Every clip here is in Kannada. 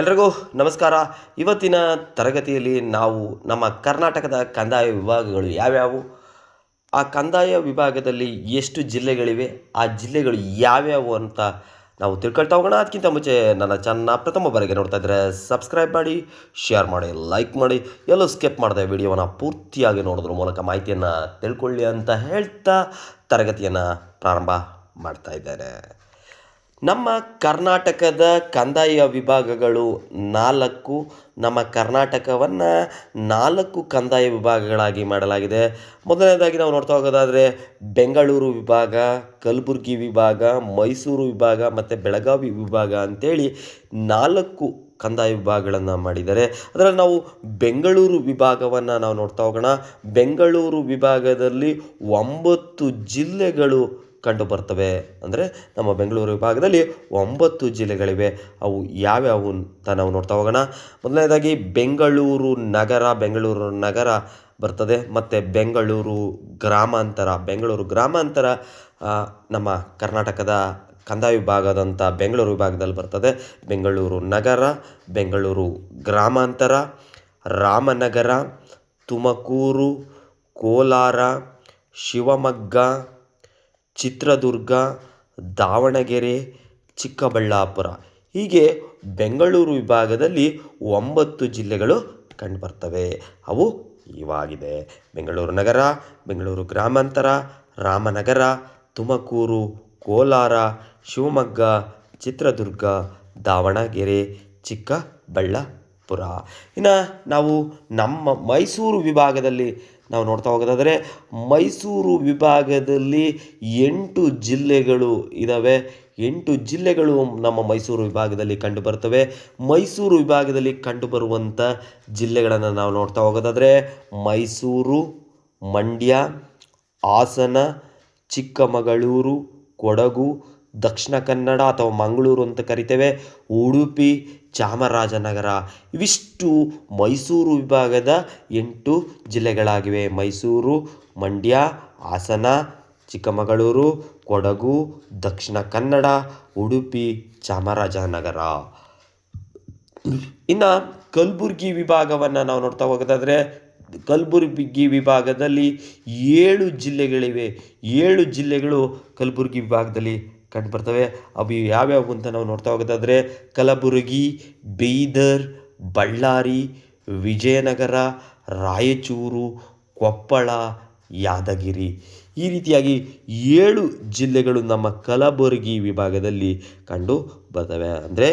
ಎಲ್ರಿಗೂ ನಮಸ್ಕಾರ. ಇವತ್ತಿನ ತರಗತಿಯಲ್ಲಿ ನಾವು ನಮ್ಮ ಕರ್ನಾಟಕದ ಕಂದಾಯ ವಿಭಾಗಗಳು ಯಾವ್ಯಾವು? ಆ ಕಂದಾಯ ವಿಭಾಗದಲ್ಲಿ ಎಷ್ಟು ಜಿಲ್ಲೆಗಳಿವೆ? ಆ ಜಿಲ್ಲೆಗಳು ಯಾವ್ಯಾವು ಅಂತ ನಾವು ತಿಳ್ಕೊಳ್ತಾ ಹೋಗೋಣ. ಅದಕ್ಕಿಂತ ಮುಂಚೆ ನನ್ನ ಚಾನಲ್ನ ಪ್ರಥಮ ಬಾರಿಗೆ ನೋಡ್ತಾ ಇದ್ದರೆ ಸಬ್ಸ್ಕ್ರೈಬ್ ಮಾಡಿ, ಶೇರ್ ಮಾಡಿ, ಲೈಕ್ ಮಾಡಿ. ಎಲ್ಲೋ ಸ್ಕಿಪ್ ಮಾಡಿದೆ ವಿಡಿಯೋನ ಪೂರ್ತಿಯಾಗಿ ನೋಡೋದ್ರ ಮೂಲಕ ಮಾಹಿತಿಯನ್ನು ತಿಳ್ಕೊಳ್ಳಿ ಅಂತ ಹೇಳ್ತಾ ತರಗತಿಯನ್ನು ಪ್ರಾರಂಭ ಮಾಡ್ತಾ ಇದ್ದೇನೆ. ನಮ್ಮ ಕರ್ನಾಟಕದ ಕಂದಾಯ ವಿಭಾಗಗಳು ನಾಲ್ಕು, ನಮ್ಮ ಕರ್ನಾಟಕವನ್ನು ನಾಲ್ಕು ಕಂದಾಯ ವಿಭಾಗಗಳಾಗಿ ಮಾಡಲಾಗಿದೆ. ಮೊದಲನೇದಾಗಿ ನಾವು ನೋಡ್ತಾ ಹೋಗೋದಾದರೆ ಬೆಂಗಳೂರು ವಿಭಾಗ, ಕಲಬುರಗಿ ವಿಭಾಗ, ಮೈಸೂರು ವಿಭಾಗ ಮತ್ತು ಬೆಳಗಾವಿ ವಿಭಾಗ ಅಂತೇಳಿ ನಾಲ್ಕು ಕಂದಾಯ ವಿಭಾಗಗಳನ್ನು ಮಾಡಿದ್ದಾರೆ. ಅದರಲ್ಲಿ ನಾವು ಬೆಂಗಳೂರು ವಿಭಾಗವನ್ನು ನಾವು ನೋಡ್ತಾ ಹೋಗೋಣ. ಬೆಂಗಳೂರು ವಿಭಾಗದಲ್ಲಿ ಒಂಬತ್ತು ಜಿಲ್ಲೆಗಳು ಕಂಡು ಬರ್ತವೆ ಅಂದರೆ ನಮ್ಮ ಬೆಂಗಳೂರು ವಿಭಾಗದಲ್ಲಿ ಒಂಬತ್ತು ಜಿಲ್ಲೆಗಳಿವೆ. ಅವು ಯಾವ್ಯಾವು ಅಂತ ನಾವು ನೋಡ್ತಾ ಹೋಗೋಣ. ಮೊದಲನೇದಾಗಿ ಬೆಂಗಳೂರು ನಗರ ಬೆಂಗಳೂರು ನಗರ ಬರ್ತದೆ. ಮತ್ತು ಬೆಂಗಳೂರು ಗ್ರಾಮಾಂತರ. ಬೆಂಗಳೂರು ಗ್ರಾಮಾಂತರ ನಮ್ಮ ಕರ್ನಾಟಕದ ಕಂದಾಯ ವಿಭಾಗದಂಥ ಬೆಂಗಳೂರು ವಿಭಾಗದಲ್ಲಿ ಬರ್ತದೆ. ಬೆಂಗಳೂರು ನಗರ, ಬೆಂಗಳೂರು ಗ್ರಾಮಾಂತರ, ರಾಮನಗರ, ತುಮಕೂರು, ಕೋಲಾರ, ಶಿವಮೊಗ್ಗ ಚಿತ್ರದುರ್ಗ, ದಾವಣಗೆರೆ, ಚಿಕ್ಕಬಳ್ಳಾಪುರ. ಹೀಗೆ ಬೆಂಗಳೂರು ವಿಭಾಗದಲ್ಲಿ ಒಂಬತ್ತು ಜಿಲ್ಲೆಗಳು ಕಂಡುಬರ್ತವೆ. ಅವು ಇವಾಗಿದೆ ಬೆಂಗಳೂರು ನಗರ, ಬೆಂಗಳೂರು ಗ್ರಾಮಾಂತರ, ರಾಮನಗರ, ತುಮಕೂರು, ಕೋಲಾರ, ಶಿವಮೊಗ್ಗ, ಚಿತ್ರದುರ್ಗ, ದಾವಣಗೆರೆ, ಚಿಕ್ಕಬಳ್ಳಾಪುರ. ಇನ್ನು ನಾವು ನಮ್ಮ ಮೈಸೂರು ವಿಭಾಗದಲ್ಲಿ ನಾವು ನೋಡ್ತಾ ಹೋಗೋದಾದರೆ ಮೈಸೂರು ವಿಭಾಗದಲ್ಲಿ ಎಂಟು ಜಿಲ್ಲೆಗಳು ಇದ್ದಾವೆ ಎಂಟು ಜಿಲ್ಲೆಗಳು ನಮ್ಮ ಮೈಸೂರು ವಿಭಾಗದಲ್ಲಿ ಕಂಡುಬರ್ತವೆ. ಮೈಸೂರು ವಿಭಾಗದಲ್ಲಿ ಕಂಡುಬರುವಂಥ ಜಿಲ್ಲೆಗಳನ್ನು ನಾವು ನೋಡ್ತಾ ಹೋಗೋದಾದರೆ ಮೈಸೂರು, ಮಂಡ್ಯ, ಹಾಸನ, ಚಿಕ್ಕಮಗಳೂರು, ಕೊಡಗು ದಕ್ಷಿಣ ಕನ್ನಡ ಅಥವಾ ಮಂಗಳೂರು ಅಂತ ಕರಿತೇವೆ. ಉಡುಪಿ, ಚಾಮರಾಜನಗರ ಇವಿಷ್ಟು ಮೈಸೂರು ವಿಭಾಗದ ಎಂಟು ಜಿಲ್ಲೆಗಳಾಗಿವೆ. ಮೈಸೂರು, ಮಂಡ್ಯ, ಹಾಸನ, ಚಿಕ್ಕಮಗಳೂರು, ಕೊಡಗು, ದಕ್ಷಿಣ ಕನ್ನಡ, ಉಡುಪಿ, ಚಾಮರಾಜನಗರ. ಇನ್ನು ಕಲಬುರ್ಗಿ ವಿಭಾಗವನ್ನು ನಾವು ನೋಡ್ತಾ ಹೋಗೋದಾದರೆ ಕಲಬುರ್ಗಿ ವಿಭಾಗದಲ್ಲಿ ಏಳು ಜಿಲ್ಲೆಗಳಿವೆ. ಏಳು ಜಿಲ್ಲೆಗಳು ಕಲಬುರ್ಗಿ ವಿಭಾಗದಲ್ಲಿ ಕಂಡುಬರ್ತವೆ ಅವು ಯಾವ್ಯಾವು ಅಂತ ನಾವು ನೋಡ್ತಾ ಹೋಗೋದಾದರೆ, ಕಲಬುರಗಿ, ಬೀದರ್, ಬಳ್ಳಾರಿ, ವಿಜಯನಗರ, ರಾಯಚೂರು, ಕೊಪ್ಪಳ, ಯಾದಗಿರಿ. ಈ ರೀತಿಯಾಗಿ ಏಳು ಜಿಲ್ಲೆಗಳು ನಮ್ಮ ಕಲಬುರಗಿ ವಿಭಾಗದಲ್ಲಿ ಕಂಡು ಬರ್ತವೆ. ಅಂದರೆ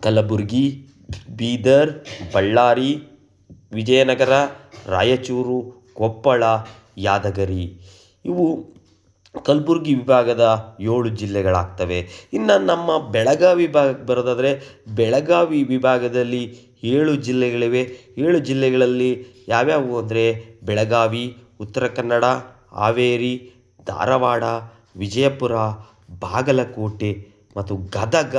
ಕಲಬುರಗಿ, ಬೀದರ್, ಬಳ್ಳಾರಿ, ವಿಜಯನಗರ, ರಾಯಚೂರು, ಕೊಪ್ಪಳ, ಯಾದಗಿರಿ. ಇವು ಕಲಬುರಗಿ ವಿಭಾಗದ ಏಳು ಜಿಲ್ಲೆಗಳಾಗ್ತವೆ. ಇನ್ನು ನಮ್ಮ ಬೆಳಗಾವಿ ವಿಭಾಗಕ್ಕೆ ಬರೋದಾದರೆ, ಬೆಳಗಾವಿ ವಿಭಾಗದಲ್ಲಿ ಏಳು ಜಿಲ್ಲೆಗಳಿವೆ. ಏಳು ಜಿಲ್ಲೆಗಳಲ್ಲಿ ಯಾವ್ಯಾವು ಅಂದರೆ, ಬೆಳಗಾವಿ, ಉತ್ತರ ಕನ್ನಡ, ಹಾವೇರಿ, ಧಾರವಾಡ, ವಿಜಯಪುರ, ಬಾಗಲಕೋಟೆ ಮತ್ತು ಗದಗ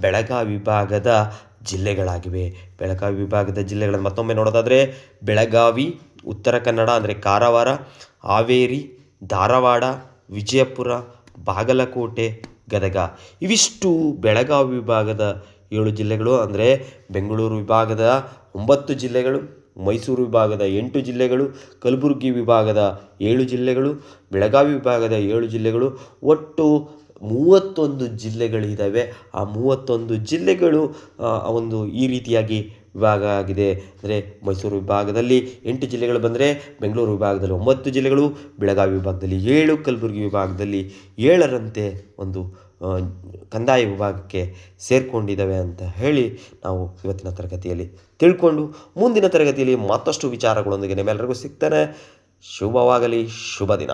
ಬೆಳಗಾವಿ ವಿಭಾಗದ ಜಿಲ್ಲೆಗಳಾಗಿವೆ. ಬೆಳಗಾವಿ ವಿಭಾಗದ ಜಿಲ್ಲೆಗಳನ್ನು ಮತ್ತೊಮ್ಮೆ ನೋಡೋದಾದರೆ, ಬೆಳಗಾವಿ, ಉತ್ತರ ಕನ್ನಡ ಅಂದರೆ ಕಾರವಾರ, ಹಾವೇರಿ, ಧಾರವಾಡ ವಿಜಯಪುರ, ಬಾಗಲಕೋಟೆ, ಗದಗ. ಇವಿಷ್ಟು ಬೆಳಗಾವಿ ವಿಭಾಗದ ಏಳು ಜಿಲ್ಲೆಗಳು ಅಂದರೆ ಬೆಂಗಳೂರು ವಿಭಾಗದ ಒಂಬತ್ತು ಜಿಲ್ಲೆಗಳು, ಮೈಸೂರು ವಿಭಾಗದ ಎಂಟು ಜಿಲ್ಲೆಗಳು, ಕಲಬುರಗಿ ವಿಭಾಗದ ಏಳು ಜಿಲ್ಲೆಗಳು, ಬೆಳಗಾವಿ ವಿಭಾಗದ ಏಳು ಜಿಲ್ಲೆಗಳು. ಒಟ್ಟು ಮೂವತ್ತೊಂದು ಜಿಲ್ಲೆಗಳಿದ್ದಾವೆ ಆ ಮೂವತ್ತೊಂದು ಜಿಲ್ಲೆಗಳು ಒಂದು ಈ ರೀತಿಯಾಗಿ ವಿಭಾಗ ಆಗಿದೆ. ಅಂದರೆ ಮೈಸೂರು ವಿಭಾಗದಲ್ಲಿ ಎಂಟು ಜಿಲ್ಲೆಗಳು ಬಂದರೆ ಬೆಂಗಳೂರು ವಿಭಾಗದಲ್ಲಿ ಒಂಬತ್ತು ಜಿಲ್ಲೆಗಳು, ಬೆಳಗಾವಿ ವಿಭಾಗದಲ್ಲಿ ಏಳು, ಕಲಬುರಗಿ ವಿಭಾಗದಲ್ಲಿ ಏಳರಂತೆ ಒಂದು ಕಂದಾಯ ವಿಭಾಗಕ್ಕೆ ಸೇರಿಕೊಂಡಿದ್ದಾವೆ ಅಂತ ಹೇಳಿ ನಾವು ಇವತ್ತಿನ ತರಗತಿಯಲ್ಲಿ ತಿಳ್ಕೊಂಡು ಮುಂದಿನ ತರಗತಿಯಲ್ಲಿ ಮತ್ತಷ್ಟು ವಿಚಾರಗಳೊಂದಿಗೆ ನಿಮ್ಮೆಲ್ಲರಿಗೂ ಸಿಗ್ತಾನೆ. ಶುಭವಾಗಲಿ, ಶುಭ ದಿನ.